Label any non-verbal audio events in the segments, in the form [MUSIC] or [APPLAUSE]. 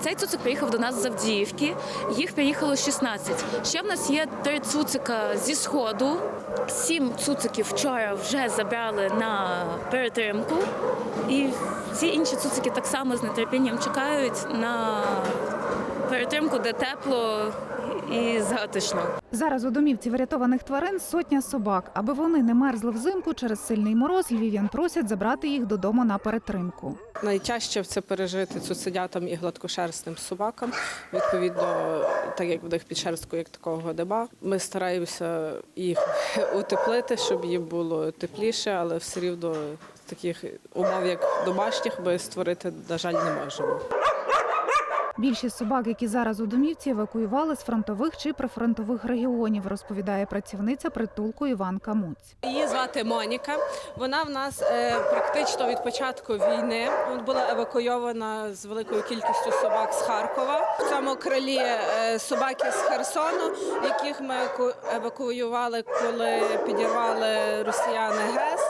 Цей цуцик приїхав до нас з Авдіївки. Їх приїхало 16. Ще в нас є три цуцика зі сходу. Сім цуциків вчора вже забрали на перетримку. І всі інші цуцики так само з нетерпінням чекають на перетримку, де тепло і затишно. Зараз у домівці врятованих тварин сотня собак. Аби вони не мерзли взимку через сильний мороз, львів'ян просять забрати їх додому на перетримку. Найтяжче це пережити цуценятам і гладкошерстним собакам. Відповідно, так як в них під шерсткою як такого нема. Ми стараємося їх [LAUGHS] утеплити, щоб їм було тепліше, але все рівно таких умов, як домашніх, ми створити, на жаль, не можемо. Більшість собак, які зараз у домівці, евакуювали з фронтових чи прифронтових регіонів, розповідає працівниця притулку Іван Камуць. Її звати Моніка. Вона в нас е, практично від початку війни була евакуйована з великою кількістю собак з Харкова. В цьому крилі е, собаки з Херсону, яких ми евакуювали, коли підірвали росіяни ГЕС.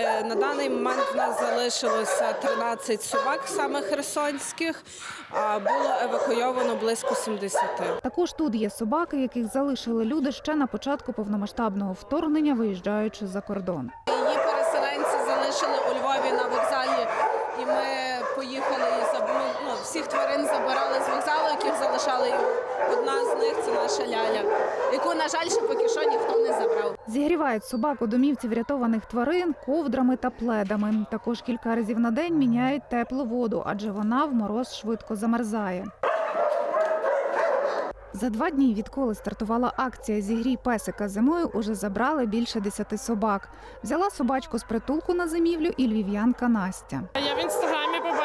Е, На даний момент в нас залишилося 13 собак, саме херсонських, а було евакуйовано близько 70. Також тут є собаки, яких залишили люди ще на початку повномасштабного вторгнення, виїжджаючи за кордон. Її переселенці залишили у Львові на вокзалі, і ми поїхали і заб- ну, всіх тварин забирали з вокзалу, яких залишали. Одна з них це наша ляля, яку, на жаль, ще поки що ніхто. Зігрівають собак у домівці врятованих тварин ковдрами та пледами. Також кілька разів на день міняють теплу воду, адже вона в мороз швидко замерзає. За два дні, відколи стартувала акція Зігрій песика зимою, уже забрали більше десяти собак. Взяла собачку з притулку на зимівлю і львів'янка Настя. Я в інстаграмі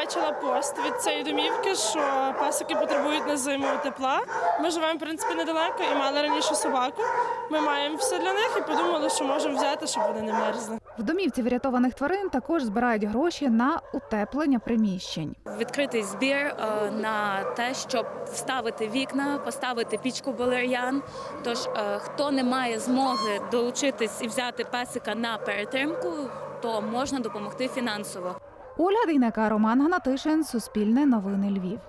побачила пост від цієї домівки, що пасики потребують на зиму тепла. Ми живемо в принципі недалеко і мали раніше собаку. Ми маємо все для них і подумали, що можемо взяти, щоб вони не мерзли. В домівці врятованих тварин також збирають гроші на утеплення приміщень. Відкритий збір е, на те, щоб вставити вікна, поставити пічку балер'ян. Тож, е, хто не має змоги долучитись і взяти песика на перетримку, то можна допомогти фінансово. Ольга Дейнека, Роман Гнатишин, Суспільне новини Львів.